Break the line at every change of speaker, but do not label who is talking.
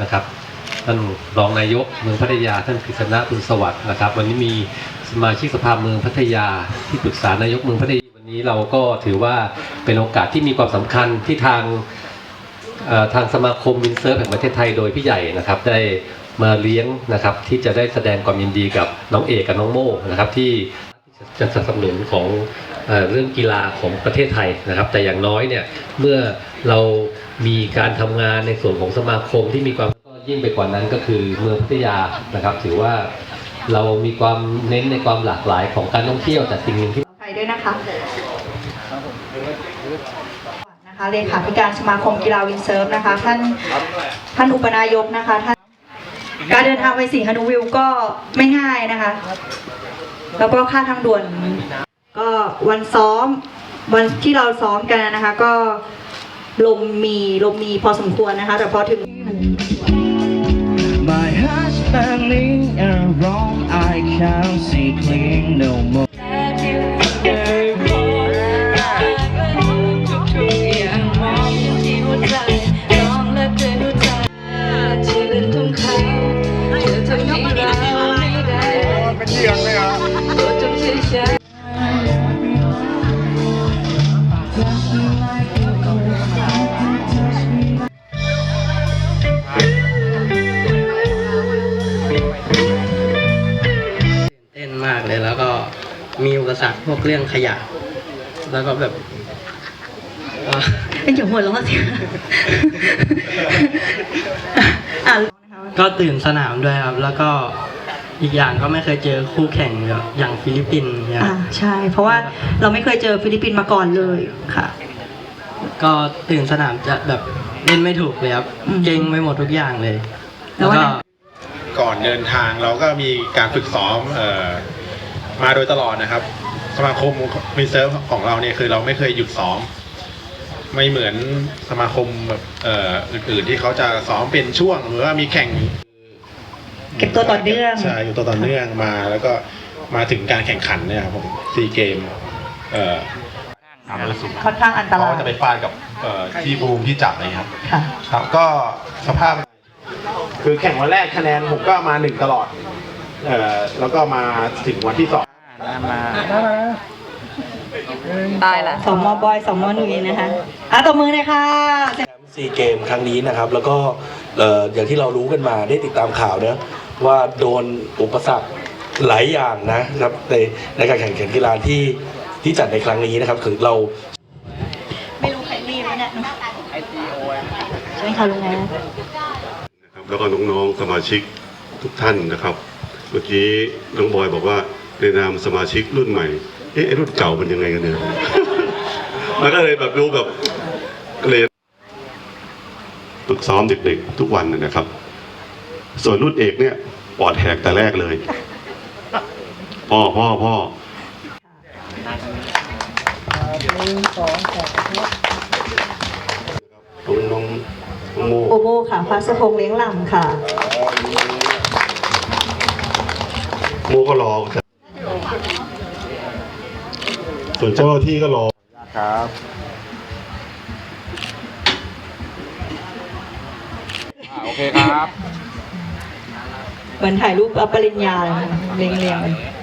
นะครับ ท่านรองนายกเมืองพัทยา ท่านกฤษณะบุญสวัสดิ์นะครับ วันนี้มีสมาชิกสภาเมืองพัทยาที่ปรึกษานายกเมืองพัทยาวันนี้เราก็ถือว่าเป็นโอกาสที่มีความสำคัญที่ทางทางสมาคมวินเซิร์ฟแห่งประเทศไทยโดยพี่ใหญ่นะครับได้มาเลี้ยงนะครับที่จะได้แสดงความยินดีกับน้องเอกกับน้องโม่นะครับที่จะสนับสนุนของเรื่องกีฬาของประเทศไทยนะครับ แต่อย่างน้อยเนี่ยเมื่อเรามีการทำงานในส่วนของสมาคมที่มีความ ยิ่งไปกว่านั้นก็คือเมืองพัทยานะครับ ถือว่าเรามีความเน้นในความหลากหลายของการท่องเที่ยวแต่สิ่งหนึ่งที่
ไทยด้วยนะคะนะคะเลขาธิการสมาคมกีฬาวินเซิร์ฟนะคะ ท่านท่านอุปนายกนะคะท่านการเดินทางไปสิงห์ฮานุวิวก็ไม่ง่ายนะคะ แล้วก็ค่าทางด่วน ก็วันซ้อมวันที่เราซ้อมกันนะคะ ก็ลมมีลมมีพอสมควรนะคะ แต่พอถึง
standing and wrong I can't see clean no more
เปสรรคพวกเรื่องขยะ แล้วก็แบบเอ่อ
เป็นอย่างหัวเราะเสียอะ
ก็ตื่นสนามด้วยครับ แล้วก็อีกอย่างก็ไม่เคยเจอคู่แข่งแบบอย่างฟิลิปปินส์เนี่ย
อ่าใช่ เพราะว่าเราไม่เคยเจอฟิลิปปินส์มาก่อนเลยค่ะ
ก็ตื่นสนามจะแบบเล่นไม่ถูกเลยครับ
อืม
เก่งไปหมดทุกอย่างเลย
แล้
แล้วว
วัน
ก็
นั้น
ก่อนเดินทางเราก็มีการฝึกซ้อมเอ่อ มาโดยตลอดนะครับ สมาคมมินเซิร์ฟของเราเนี่ยคือเราไม่เคยหยุดซ้อม ไม่เหมือนสมาคมแบบเอ่ออื่นๆที่เขาจะซ้อมเป็นช่วงหรือว่ามีแข่ง
เก็บตัวต่อเนื่อง
ใช่อยู่ตัวต่อเนื่องมาแล้วก็มาถึงการแข่งขันเนี่ยครับผมซีเกมเอ่อ
ค่อนข้างอันต
เขา
ราย
ก็จะไปฟาดกับเอ่อที่บูมที่จับเลยครับ
ค่ะ
ครับก็สภาพ คือแข่งวันแรกคะแนนผมก็มาหนึ่งตลอดเอ่อแล้วก็มาถึงวันที่สอง
ตายละสมมบอยสมมหนุ่ยนะคะอะตบมือเลยค่ะ
ซีเกมครั้งนี้นะครับ แล้วก็เอ่ออย่างที่เรารู้กันมาได้ติดตามข่าวเนะว่าโดนอุปสรรคหลายอย่างนะครับในในการแข่งขันกีฬาที่ที่จัดในครั้งนี้นะครับคือเรา
ไม่รู้ใครรีบแล้วเนี่ยใช่ค่ะลุงนะ
นะครับแล้วก็น้องๆสมาชิกทุกท่านนะครับ เมื่อกี้น้องบอยบอกว่า ในนามสมาชิกรุ่นใหม่ เอ๊ะไอ้รุ่นเก่ามันยังไงกันเนี่ย มันก็เลยแบบดูแบบเลยฝึกซ้อมเด็กๆทุกวันนะนะครับ ส่วนรุ่นเอกเนี่ยปอดแหกแต่แรกเลย พ่อพ่อพ่อ
น้องน้องน้องโม
โอโบค่ะพัสพงษ์เลี้ยงลำค่ะ
โมก็รอ ส่วนเจ้าหน้าที่ก็รอ
เหมือนถ่ายรูปรับปริญญาเลยนะเรียงๆ